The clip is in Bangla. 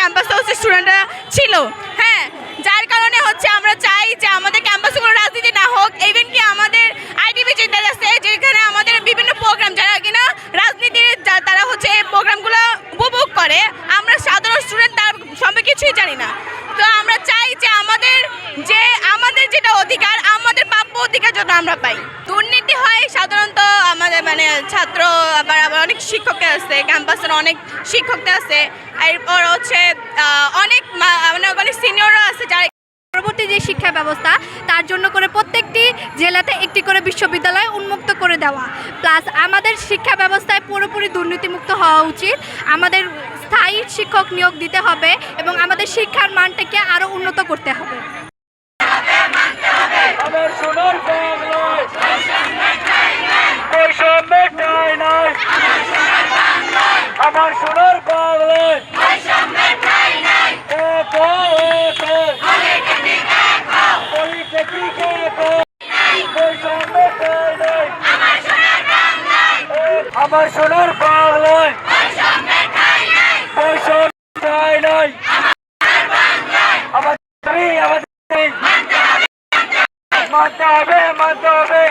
ক্যাম্পাসে হচ্ছে স্টুডেন্টরা ছিল। হ্যাঁ যার কারণে হচ্ছে আমরা চাই যে আমাদের ক্যাম্পাসে কোনো রাজনীতি না হোক ইভেন কি আমাদের আইডিবি চিন্তা আছে, যেখানে আমাদের বিভিন্ন প্রোগ্রাম যারা কিনা রাজনীতির তারা হচ্ছে এই প্রোগ্রামগুলো উপভোগ করে, আমরা সাধারণ স্টুডেন্ট তার সম্পর্কে কিছুই জানি না। তো আমরা চাই যে আমাদের যে, আমাদের যেটা অধিকার, আমাদের প্রাপ্য অধিকার যত আমরা পাই। দুর্নীতি হয় সাধারণত আমাদের মানে ছাত্র আবার অনেক শিক্ষক আছে ক্যাম্পাসের অনেক শিক্ষক আছে এরপর হচ্ছে অনেক মানে অনেক সিনিয়ররা আছে যারা পরবর্তী যে শিক্ষা ব্যবস্থা তার জন্য করে প্রত্যেকটি জেলাতে একটি করে বিশ্ববিদ্যালয় উন্মুক্ত করে দেওয়া। প্লাস আমাদের শিক্ষা ব্যবস্থায় পুরোপুরি দুর্নীতিমুক্ত হওয়া উচিত। আমাদের স্থায়ী শিক্ষক নিয়োগ দিতে হবে এবং আমাদের শিক্ষার মানটাকে আরও উন্নত করতে হবে আমার সোনার বাংলায় বৈষম্যের ঠাঁই নাই আমার সোনার বৈষম্যের আমার সোনার বাংলায়। ঠাঁই নাই। আমার মানতে হবে।